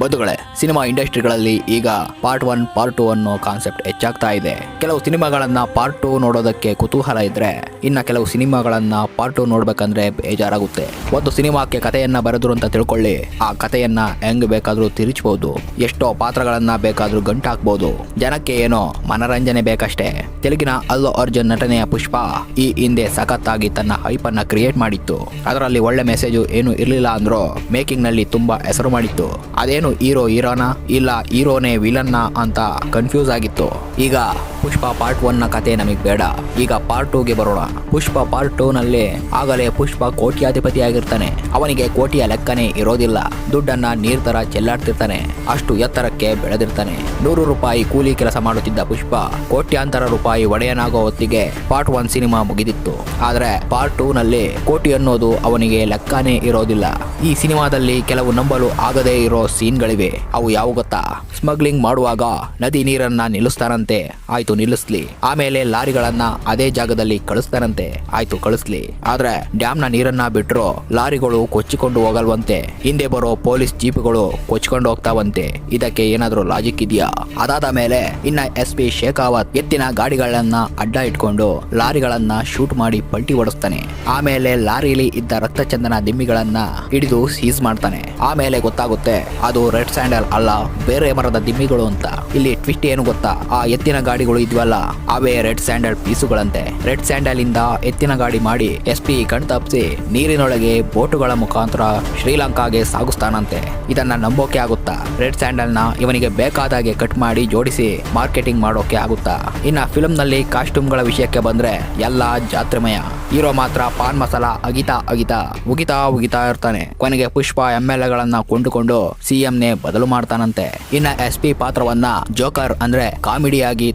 ಬಂಧುಗಳೇ, ಸಿನಿಮಾ ಇಂಡಸ್ಟ್ರಿಗಳಲ್ಲಿ ಈಗ ಪಾರ್ಟ್ ಒನ್ ಪಾರ್ಟ್ ಟು ಅನ್ನೋ ಕಾನ್ಸೆಪ್ಟ್ ಹೆಚ್ಚಾಗ್ತಾ ಇದೆ. ಕೆಲವು ಸಿನಿಮಾಗಳನ್ನ ಪಾರ್ಟ್ ಟು ನೋಡೋದಕ್ಕೆ ಕುತೂಹಲ ಇದ್ರೆ, ಇನ್ನ ಕೆಲವು ಸಿನಿಮಾಗಳನ್ನ ಪಾರ್ಟ್ ಟು ನೋಡ್ಬೇಕಂದ್ರೆ ಬೇಜಾರಾಗುತ್ತೆ. ಒಂದು ಸಿನಿಮಾಕ್ಕೆ ಕಥೆಯನ್ನ ಬರೆದ್ರು ಅಂತ ತಿಳ್ಕೊಳ್ಳಿ, ಆ ಕಥೆಯನ್ನ ಹೆಂಗ್ ಬೇಕಾದ್ರೂ ತಿರುಚಬಹುದು ಎಷ್ಟೋ ಪಾತ್ರಗಳನ್ನ ಬೇಕಾದ್ರೂ ಗಂಟಾಕ್ಬಹುದು ಜನಕ್ಕೆ ಏನೋ ಮನರಂಜನೆ ಬೇಕಷ್ಟೇ. ತೆಲುಗಿನ ಅಲ್ಲು ಅರ್ಜುನ್ ನಟನೆಯ ಪುಷ್ಪ ಈ ಹಿಂದೆ ಸಖತ್ತಾಗಿ ತನ್ನ ಹೈಪ್ ಅನ್ನ ಕ್ರಿಯೇಟ್ ಮಾಡಿತ್ತು. ಅದರಲ್ಲಿ ಒಳ್ಳೆ ಮೆಸೇಜು ಏನು ಇರಲಿಲ್ಲ ಅಂದ್ರೂ ಮೇಕಿಂಗ್ನಲ್ಲಿ ತುಂಬಾ ಹೆಸರು ಮಾಡಿತ್ತು. ಅದೇನು ಹೀರೋ ಹೀರೋನಾ ಇಲ್ಲ ಹೀರೋನೇ ವಿಲನ್ನ ಅಂತ ಕನ್ಫ್ಯೂಸ್ ಆಗಿತ್ತು. ಈಗ ಪುಷ್ಪ ಪಾರ್ಟ್ ಒನ್ನ ಕತೆ ನಮಗೆ ಬೇಡ. ಈಗ ಪಾರ್ಟ್ ಟೂಗೆ ಬರೋಣ. ಪುಷ್ಪ ಪಾರ್ಟ್ ಟೂ ನಲ್ಲಿ ಆಗಲೇ ಪುಷ್ಪ ಕೋಟ್ಯಾಧಿಪತಿ ಆಗಿರ್ತಾನೆ. ಅವನಿಗೆ ಕೋಟಿಯ ಲೆಕ್ಕನೇ ಇರೋದಿಲ್ಲ. ದುಡ್ಡನ್ನ ನೀರ್ ತರ ಚೆಲ್ಲಾಡ್ತಿರ್ತಾನೆ. ಅಷ್ಟು ಎತ್ತರಕ್ಕೆ ಬೆಳೆದಿರ್ತಾನೆ. ನೂರು ರೂಪಾಯಿ ಕೂಲಿ ಕೆಲಸ ಮಾಡುತ್ತಿದ್ದ ಪುಷ್ಪ ಕೋಟ್ಯಾಂತರ ರೂಪಾಯಿ ಒಡೆಯನಾಗೋ ಹೊತ್ತಿಗೆ ಪಾರ್ಟ್ ಒನ್ ಸಿನಿಮಾ ಮುಗಿದಿತ್ತು. ಆದ್ರೆ ಪಾರ್ಟ್ ಟೂ ನಲ್ಲಿ ಕೋಟಿ ಅನ್ನೋದು ಅವನಿಗೆ ಲೆಕ್ಕನೇ ಇರೋದಿಲ್ಲ. ಈ ಸಿನಿಮಾದಲ್ಲಿ ಕೆಲವು ನಂಬಲು ಆಗದೇ ಇರೋ ಸೀನ್ಗಳಿವೆ. ಅವು ಯಾವ ಗೊತ್ತಾ? ಸ್ಮಗ್ಲಿಂಗ್ ಮಾಡುವಾಗ ನದಿ ನೀರನ್ನ ನಿಲ್ಲಿಸ್ತಾನಂತೆ ಆಯ್ತು ನಿಲ್ಲಿಸ್ಲಿ. ಆಮೇಲೆ ಲಾರಿಗಳನ್ನ ಅದೇ ಜಾಗದಲ್ಲಿ ಕಳಿಸ್ತಾರಂತೆ ಆಯ್ತು, ಕಳಿಸ್ಲಿ. ಆದ್ರೆ ಡ್ಯಾಮ್ನ ನೀರನ್ನ ಬಿಟ್ರು ಲಾರಿಗಳು ಕೊಚ್ಚಿಕೊಂಡು ಹೋಗಲ್ವಂತೆ. ಹಿಂದೆ ಬರೋ ಪೊಲೀಸ್ ಜೀಪ್ಗಳು ಕೊಚ್ಕೊಂಡು ಹೋಗ್ತಾವಂತೆ. ಇದಕ್ಕೆ ಏನಾದ್ರೂ ಲಾಜಿಕ್ ಇದೆಯಾ? ಅದಾದ ಮೇಲೆ ಇನ್ನ ಎಸ್ ಪಿ ಶೇಖಾವತ್ ಎತ್ತಿನ ಗಾಡಿಗಳನ್ನ ಅಡ್ಡ ಇಟ್ಕೊಂಡು ಲಾರಿಗಳನ್ನ ಶೂಟ್ ಮಾಡಿ ಪಲ್ಟಿ ಹೊಡಿಸ್ತಾನೆ. ಆಮೇಲೆ ಲಾರಿಲಿ ಇದ್ದ ರಕ್ತಚಂದನ ದಿಮ್ಮಿಗಳನ್ನ ಹಿಡಿದು ಸೀಸ್ ಮಾಡ್ತಾನೆ. ಆಮೇಲೆ ಗೊತ್ತಾಗುತ್ತೆ ಅದು ರೆಡ್ ಸ್ಯಾಂಡಲ್ ಅಲ್ಲ, ಬೇರೆ ಮರದ ದಿಮ್ಮಿಗಳು ಅಂತ. ಇಲ್ಲಿ ಟ್ವಿಸ್ಟ್ ಏನು ಗೊತ್ತಾ? ಆ ಎತ್ತಿನ ಗಾಡಿಗಳು ಇದ್ವಲ್ಲ, ಅವೇ ರೆಡ್ ಸ್ಯಾಂಡಲ್ ಪೀಸುಗಳಂತೆ. ರೆಡ್ ಸ್ಯಾಂಡಲ್ ಇಂದ ಎತ್ತಿನ ಗಾಡಿ ಮಾಡಿ ಎಸ್ ಪಿ ಕಣ್ತಪ್ಪಿಸಿ ನೀರಿನೊಳಗೆ ಬೋಟುಗಳ ಮುಖಾಂತರ ಶ್ರೀಲಂಕಾಗೆ ಸಾಗಿಸ್ತಾನಂತೆ. ಇದನ್ನ ನಂಬೋಕೆ ಆಗುತ್ತಾ? ರೆಡ್ ಸ್ಯಾಂಡಲ್ನ ಇವನಿಗೆ ಬೇಕಾದಾಗೆ ಕಟ್ ಮಾಡಿ ಜೋಡಿಸಿ ಮಾರ್ಕೆಟಿಂಗ್ ಮಾಡೋಕೆ ಆಗುತ್ತಾ? ಇನ್ನ ಫಿಲ್ಮ್ನಲ್ಲಿ ಕಾಸ್ಟ್ಯೂಮ್ಗಳ ವಿಷಯಕ್ಕೆ ಬಂದ್ರೆ ಎಲ್ಲಾ ಜಾತ್ರೆಮಯ. ಹೀರೋ ಮಾತ್ರ ಪಾನ್ ಮಸಾಲ ಅಗಿತಾ ಅಗಿತಾ ಉಗಿತಾ ಉಗಿತಾ ಇರ್ತಾನೆ. ಕೊನೆಗೆ ಪುಷ್ಪ ಎಂ ಎಲ್ ಎಗಳನ್ನ ಕೊಂಡುಕೊಂಡು ಸಿಎಂ ನೇ ಬದಲು ಮಾಡ್ತಾನಂತೆ. ಇನ್ನ ಎಸ್ ಪಿ ಪಾತ್ರವನ್ನ ಜೋಕರ್ ಅಂದ್ರೆ ಕಾಮಿಡಿಯಾಗಿ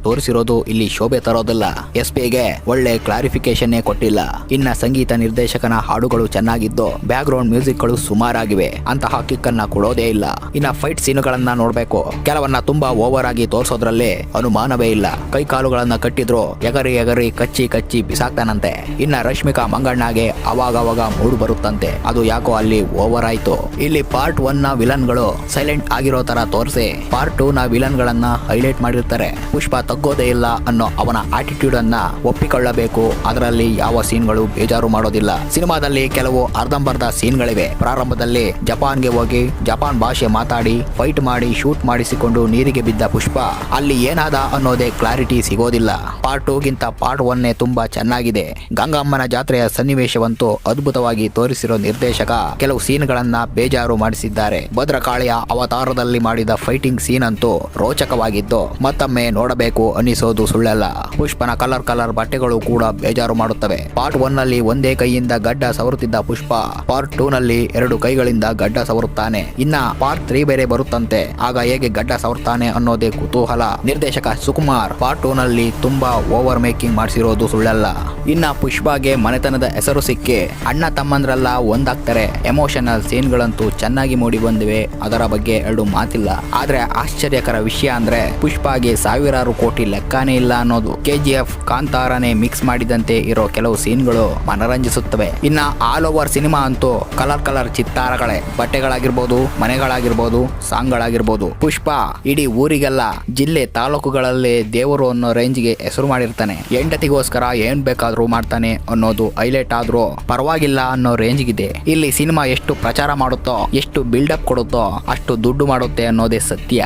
ಇಲ್ಲಿ ಶೋಭೆ ತರೋದಿಲ್ಲ. ಎಸ್ ಪಿಗೆ ಒಳ್ಳೆ ಕ್ಲಾರಿಫಿಕೇಶನ್ ಕೊಟ್ಟಿಲ್ಲ. ಇನ್ನ ಸಂಗೀತ ನಿರ್ದೇಶಕನ ಹಾಡುಗಳು ಚೆನ್ನಾಗಿದ್ದು ಬ್ಯಾಕ್ ಗ್ರೌಂಡ್ ಮ್ಯೂಸಿಕ್ಗಳು ಸುಮಾರಾಗಿವೆ. ಅಂತಹ ಕಿಕ್ ಅನ್ನ ಕೊಡೋದೇ ಇಲ್ಲ. ಇನ್ನ ಫೈಟ್ ಸೀನುಗಳನ್ನ ನೋಡ್ಬೇಕು. ಕೆಲವನ್ನ ತುಂಬಾ ಓವರ್ ಆಗಿ ತೋರ್ಸೋದ್ರಲ್ಲಿ ಅನುಮಾನವೇ ಇಲ್ಲ. ಕೈ ಕಾಲುಗಳನ್ನ ಕಟ್ಟಿದ್ರು, ಎಗರಿ ಎಗರಿ ಕಚ್ಚಿ ಕಚ್ಚಿ ಬಿಸಾಕ್ತಾನಂತೆ. ಇನ್ನ ರಶ್ಮಿಕಾ ಮಂಗಣ್ಣಗೆ ಅವಾಗ ಅವಾಗ ಮೂಡು ಬರುತ್ತಂತೆ. ಅದು ಯಾಕೋ ಅಲ್ಲಿ ಓವರ್ ಆಯ್ತು. ಇಲ್ಲಿ ಪಾರ್ಟ್ ಒನ್ನ ವಿಲನ್ಗಳು ಸೈಲೆಂಟ್ ಆಗಿರೋ ತರ ತೋರಿಸಿ. ಪಾರ್ಟ್ ಟೂ ನ ವಿಲನ್ ಗಳನ್ನ ಹೈಲೈಟ್ ಮಾಡಿರ್ತಾರೆ. ಪುಷ್ಪ ತಗ್ಗೋದೇ ಇಲ್ಲ ಅನ್ನೋ ಅವನ ಆಟಿಟ್ಯೂಡ್ ಅನ್ನ ಒಪ್ಪಿಕೊಳ್ಳಬೇಕು. ಅದರಲ್ಲಿ ಯಾವ ಸೀನ್ಗಳು ಬೇಜಾರು ಮಾಡೋದಿಲ್ಲ. ಸಿನಿಮಾದಲ್ಲಿ ಕೆಲವು ಅರ್ಧಂಬರ್ಧ ಸೀನ್ಗಳಿವೆ. ಪ್ರಾರಂಭದಲ್ಲಿ ಜಪಾನ್ಗೆ ಹೋಗಿ ಜಪಾನ್ ಭಾಷೆ ಮಾತಾಡಿ ಫೈಟ್ ಮಾಡಿ ಶೂಟ್ ಮಾಡಿಸಿಕೊಂಡು ನೀರಿಗೆ ಬಿದ್ದ ಪುಷ್ಪ. ಅಲ್ಲಿ ಏನಾದ ಅನ್ನೋದೇ ಕ್ಲಾರಿಟಿ ಸಿಗೋದಿಲ್ಲ. ಪಾರ್ಟ್ ಟೂಗಿಂತ ಪಾರ್ಟ್ ಒನ್ನೇ ತುಂಬಾ ಚೆನ್ನಾಗಿದೆ. ಗಂಗಮ್ಮನ ಜಾತ್ರೆಯ ಸನ್ನಿವೇಶವಂತೂ ಅದ್ಭುತವಾಗಿ ತೋರಿಸಿರೋ ನಿರ್ದೇಶಕ ಕೆಲವು ಸೀನ್ಗಳನ್ನ ಬೇಜಾರು ಮಾಡಿಸಿದ್ದಾರೆ. ಭದ್ರಕಾಳಿಯ ಅವತಾರದಲ್ಲಿ ಮಾಡಿದ ಫೈಟಿಂಗ್ ಸೀನ್ ಅಂತೂ ರೋಚಕವಾಗಿದ್ದು ಮತ್ತೊಮ್ಮೆ ನೋಡಬೇಕು ಅನ್ನಿಸೋದು ಸುಳ್ಳಲ್ಲ. ಪುಷ್ಪನ ಕಲರ್ ಕಲರ್ ಬಟ್ಟೆಗಳು ಕೂಡ ಬೇಜಾರು ಮಾಡುತ್ತವೆ. ಪಾರ್ಟ್ ಒನ್ನಲ್ಲಿ ಒಂದೇ ಕೈಯಿಂದ ಗಡ್ಡ ಸವರುತ್ತಿದ್ದ ಪುಷ್ಪ. ಪಾರ್ಟ್ ಟೂ ನಲ್ಲಿ ಎರಡು ಕೈಗಳಿಂದ ಗಡ್ಡ ಸವರುತ್ತಾನೆ. ಇನ್ನ ಪಾರ್ಟ್ ತ್ರೀ ಬೇರೆ ಬರುತ್ತಂತೆ. ಆಗ ಹೇಗೆ ಗಡ್ಡ ಸವರ್ತಾನೆ ಅನ್ನೋದೇ ಕುತೂಹಲ. ನಿರ್ದೇಶಕ ಸುಕುಮಾರ್ ಪಾರ್ಟ್ ಟೂ ನಲ್ಲಿ ತುಂಬಾ ಓವರ್ ಮೇಕಿಂಗ್ ಮಾಡಿಸಿರೋದು ಸುಳ್ಳಲ್ಲ. ಇನ್ನ ಪುಷ್ಪಾಗೆ ಮನೆತನದ ಹೆಸರು ಸಿಕ್ಕಿ. ಅಣ್ಣ ತಮ್ಮಂದ್ರೆಲ್ಲ ಒಂದಾಗ್ತಾರೆ. ಎಮೋಷನಲ್ ಸೀನ್ ಗಳಂತೂ ಚೆನ್ನಾಗಿ ಮೂಡಿ ಬಂದಿವೆ. ಅದರ ಬಗ್ಗೆ ಎರಡು ಮಾತಿಲ್ಲ. ಆದ್ರೆ ಆಶ್ಚರ್ಯಕರ ವಿಷಯ ಅಂದ್ರೆ ಪುಷ್ಪಾಗೆ ಸಾವಿರಾರು ಕೋಟಿ ಲೆಕ್ಕಾನೇ ಇಲ್ಲ ಅನ್ನೋದು. ಕೆಜಿಎಫ್ ಕಾಂತಾರನೇ ಮಿಕ್ಸ್ ಮಾಡಿದಂತೆ ಇರೋ ಕೆಲವು ಸೀನ್ಗಳು ಮನರಂಜಿಸುತ್ತವೆ. ಇನ್ನ ಆಲ್ ಓವರ್ ಸಿನಿಮಾ ಅಂತೂ ಕಲರ್ ಕಲರ್ ಚಿತ್ತಾರಗಳೇ. ಬಟ್ಟೆಗಳಾಗಿರ್ಬೋದು, ಮನೆಗಳಾಗಿರ್ಬೋದು, ಸಾಂಗ್ಗಳಾಗಿರ್ಬೋದು. ಪುಷ್ಪ ಇಡೀ ಊರಿಗೆಲ್ಲ, ಜಿಲ್ಲೆ ತಾಲೂಕುಗಳಲ್ಲಿ ದೇವರು ಅನ್ನೋ ರೇಂಜ್ಗೆ ಹೆಸರು ಮಾಡಿರ್ತಾನೆ. ಹೆಂಡತಿಗೋಸ್ಕರ ಏನ್ ಬೇಕಾದ್ರೂ ಮಾಡ್ತಾನೆ ಅನ್ನೋದು ಹೈಲೈಟ್ ಆದ್ರೂ ಪರವಾಗಿಲ್ಲ ಅನ್ನೋ ರೇಂಜ್ ಇದೆ ಇಲ್ಲಿ ಸಿನಿಮಾ ಎಷ್ಟು ಪ್ರಚಾರ ಮಾಡುತ್ತೋ, ಎಷ್ಟು ಬಿಲ್ಡಪ್ ಕೊಡುತ್ತೋ, ಅಷ್ಟು ದುಡ್ಡು ಮಾಡುತ್ತೆ ಅನ್ನೋದೇ ಸತ್ಯ.